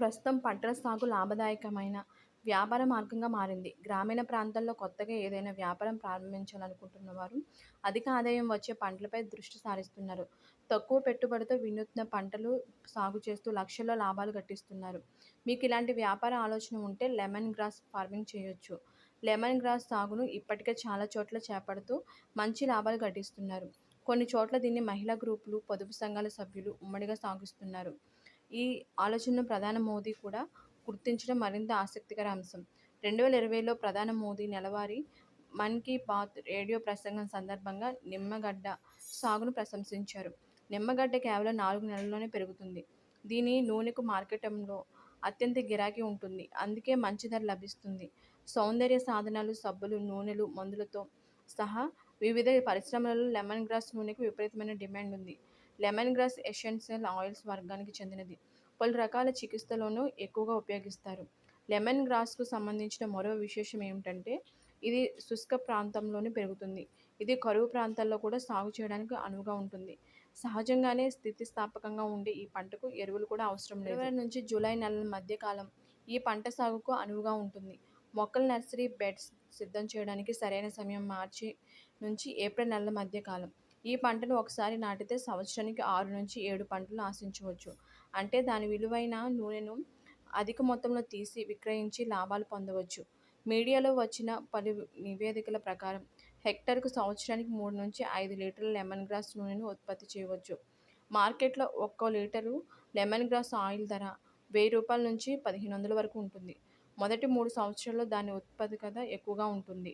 ప్రస్తుతం పంటల సాగు లాభదాయకమైన వ్యాపార మార్గంగా మారింది. గ్రామీణ ప్రాంతాల్లో కొత్తగా ఏదైనా వ్యాపారం ప్రారంభించాలనుకుంటున్న వారు అధిక ఆదాయం వచ్చే పంటలపై దృష్టి సారిస్తున్నారు. తక్కువ పెట్టుబడితో వినూత్న పంటలు సాగు చేస్తూ లక్షల్లో లాభాలు గట్టిస్తున్నారు మీకు ఇలాంటి వ్యాపార ఆలోచన ఉంటే లెమన్ గ్రాస్ ఫార్మింగ్ చేయొచ్చు. లెమన్ గ్రాస్ సాగును ఇప్పటికే చాలా చోట్ల చేపడుతూ మంచి లాభాలు గట్టిస్తున్నారు కొన్ని చోట్ల దీన్ని మహిళా గ్రూపులు, పొదుపు సంఘాల సభ్యులు ఉమ్మడిగా సాగిస్తున్నారు. ఈ ఆలోచనను ప్రధాని మోదీ కూడా గుర్తించడం మరింత ఆసక్తికర అంశం. రెండు వేల ఇరవైలో ప్రధాని మోదీ నెలవారీ మన్ కీ బాత్ రేడియో ప్రసంగం సందర్భంగా నిమ్మగడ్డ సాగును ప్రశంసించారు. నిమ్మగడ్డ కేవలం నాలుగు నెలల్లోనే పెరుగుతుంది. దీని నూనెకు మార్కెటంలో అత్యంత గిరాకీ ఉంటుంది. అందుకే మంచి ధర లభిస్తుంది. సౌందర్య సాధనాలు, సబ్బులు, నూనెలు, మందులతో సహా వివిధ పరిశ్రమలలో లెమన్ గ్రాస్ నూనెకు విపరీతమైన డిమాండ్ ఉంది. లెమన్ గ్రాస్ ఎషెన్షియల్ ఆయిల్స్ వర్గానికి చెందినది. పలు రకాల చికిత్సలోనూ ఎక్కువగా ఉపయోగిస్తారు. లెమన్ గ్రాస్కు సంబంధించిన మరో విశేషం ఏమిటంటే ఇది శుష్క ప్రాంతంలోనే పెరుగుతుంది. ఇది కరువు ప్రాంతాల్లో కూడా సాగు చేయడానికి అనువుగా ఉంటుంది. సహజంగానే స్థితిస్థాపకంగా ఉండే ఈ పంటకు ఎరువులు కూడా అవసరం లేదు. ఫిబ్రవరి నుంచి జూలై నెలల మధ్య కాలం ఈ పంట సాగుకు అనువుగా ఉంటుంది. మొక్కల నర్సరీ బెడ్స్ సిద్ధం చేయడానికి సరైన సమయం మార్చి నుంచి ఏప్రిల్ నెలల మధ్య కాలం. ఈ పంటను ఒకసారి నాటితే సంవత్సరానికి ఆరు నుంచి ఏడు పంటలు ఆశించవచ్చు. అంటే దాని విలువైన నూనెను అధిక మొత్తంలో తీసి విక్రయించి లాభాలు పొందవచ్చు. మీడియాలో వచ్చిన పలు నివేదికల ప్రకారం హెక్టర్కు సంవత్సరానికి మూడు నుంచి ఐదు లీటర్ల లెమన్ గ్రాస్ నూనెను ఉత్పత్తి చేయవచ్చు. మార్కెట్లో ఒక్కో లీటరు లెమన్ గ్రాస్ ఆయిల్ ధర వెయ్యి రూపాయల నుంచి పదిహేను వందల వరకు ఉంటుంది. మొదటి మూడు సంవత్సరాల్లో దాని ఉత్పాదకత ఎక్కువగా ఉంటుంది.